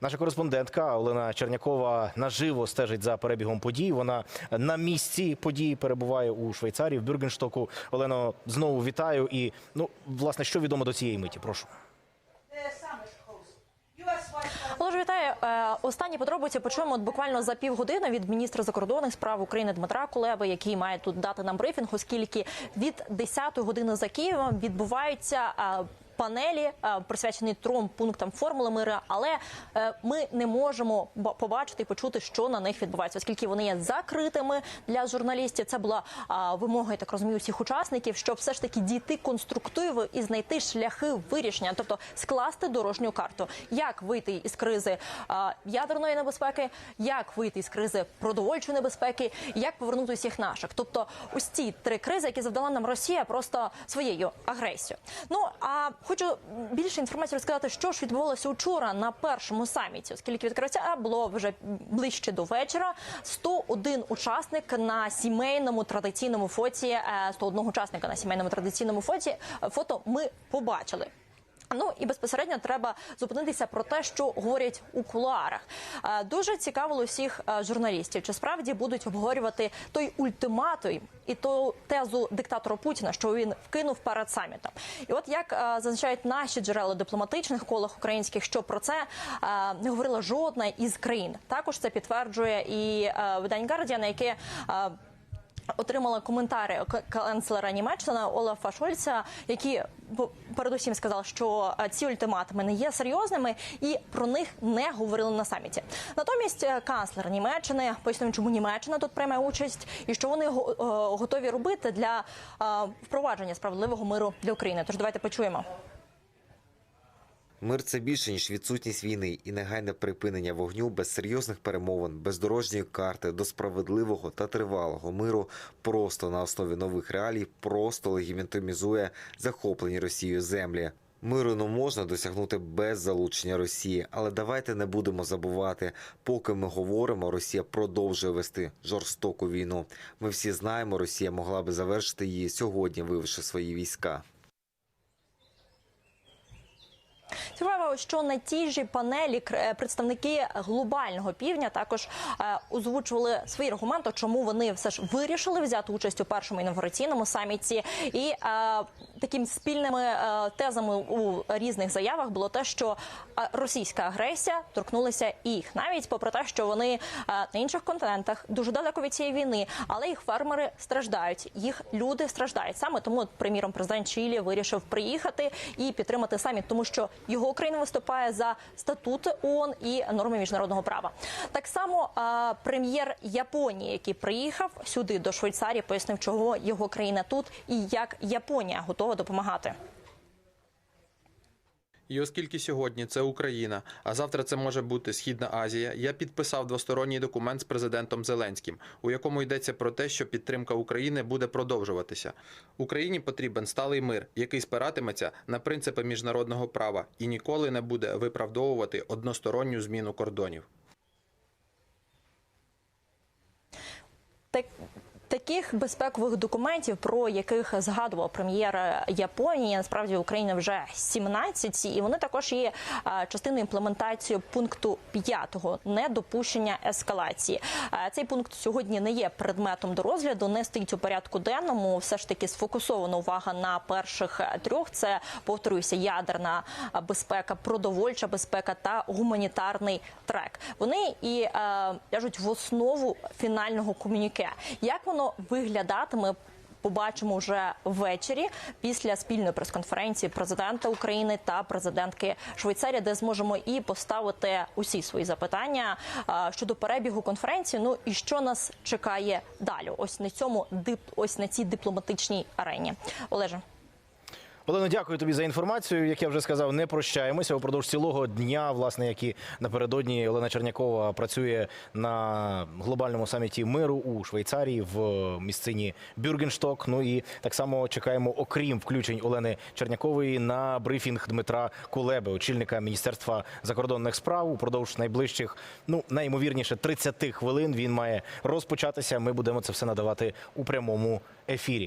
Наша кореспондентка Олена Чернякова наживо стежить за перебігом подій. Вона на місці подій перебуває у Швейцарії в Бюргенштоку. Олено, знову вітаю. І ну, власне, що відомо до цієї миті? Прошу. Олеж, вітаю. Е, Останні подробиці почуємо буквально за півгодини від міністра закордонних справ України Дмитра Кулеби, який має тут дати нам брифінг, оскільки від 10 години за Києвом відбуваються. Панелі е, присвячені трьом пунктам формули миру, але е, ми не можемо побачити і почути, що на них відбувається, оскільки вони є закритими для журналістів. Це була вимога, я так розумію, всіх учасників, щоб все ж таки дійти конструктиву і знайти шляхи вирішення, тобто скласти дорожню карту, як вийти із кризи ядерної небезпеки, як вийти із кризи продовольчої небезпеки, як повернути усіх наших. Тобто, ось ці три кризи, які завдала нам Росія, просто своєю агресією. Ну а хочу більше інформації розказати, що ж відбувалося вчора на першому саміті, оскільки відкриття було вже ближче до вечора. 101 учасник на сімейному традиційному фоті, е, 101 учасника на сімейному традиційному фоті е, фото ми побачили. Ну і безпосередньо треба зупинитися про те, що говорять у кулуарах. Е, Дуже цікавило всіх е, журналістів, чи справді будуть обговорювати той ультиматум і ту тезу диктатора Путіна, що він вкинув перед самітом. І от як е, зазначають наші джерела дипломатичних колах українських, що про це не говорила жодна із країн. Також це підтверджує і видання Guardian, яке Отримала коментарі к- канцлера Німеччини Олафа Шольца, бо- передусім сказав, що е, ці ультиматуми не є серйозними і про них не говорили на саміті. Натомість е, канцлер Німеччини пояснив, чому Німеччина тут прийме участь і що вони е, готові робити для впровадження справедливого миру для України. Тож давайте почуємо. Мир це більше ніж відсутність війни і негайне припинення вогню без серйозних перемовин, без дорожньої карти до справедливого та тривалого миру просто на основі нових реалій просто легіментомізує захоплені Росією землі. Миру не можна досягнути без залучення Росії, але давайте не будемо забувати, поки ми говоримо, Росія продовжує вести жорстоку війну. Ми всі знаємо, Росія могла би завершити її сьогодні, вивівши свої війська. Цікаво, що на тій же панелі е, представники глобального півдня також е, озвучували свої аргументи, чому вони все ж вирішили взяти участь у першому інавгураційному саміті. І е, такими спільними тезами у різних заявах було те, що російська агресія торкнулася їх, навіть попри те, що вони на інших континентах дуже далеко від цієї війни, але їх фермери страждають, їх люди страждають. Саме тому, приміром, президент Чилі вирішив приїхати і підтримати саміт, тому що його країна виступає за статут ООН і норми міжнародного права. Так само прем'єр Японії, який приїхав сюди до Швейцарії, пояснив, чого його країна тут і як Японія готова допомагати. І оскільки сьогодні це Україна, а завтра це може бути Східна Азія, я підписав двосторонній документ з президентом Зеленським, у якому йдеться про те, що підтримка України буде продовжуватися. Україні потрібен сталий мир, який спиратиметься на принципи міжнародного права і ніколи не буде виправдовувати односторонню зміну кордонів. Так, таких безпекових документів, про яких згадував прем'єр Японії, насправді в Україні вже 17, і вони також є частиною імплементації пункту 5 недопущення ескалації. Цей пункт сьогодні не є предметом до розгляду, не стоїть у порядку денному. Все ж таки сфокусована увага на перших трьох. Це повторюся, ядерна безпека, продовольча безпека та гуманітарний трек. Вони і ляжуть в основу фінального комюніке. Як воно виглядатиме? Побачимо вже ввечері після спільної прес-конференції президента України та президентки Швейцарії, де зможемо і поставити усі свої запитання щодо перебігу конференції. Ну і що нас чекає далі? Ось на цьому ось на цій дипломатичній арені. Олеже. Олено, дякую тобі за інформацію. Як я вже сказав, не прощаємося упродовж цілого дня, власне, як і напередодні Олена Чернякова працює на глобальному саміті миру у Швейцарії в місцині Бюргеншток. Ну і так само чекаємо, окрім включень Олени Чернякової, на брифінг Дмитра Кулеби, очільника міністерства закордонних справ. Упродовж найближчих, ну найімовірніше, 30 хвилин він має розпочатися. Ми будемо це все надавати у прямому ефірі.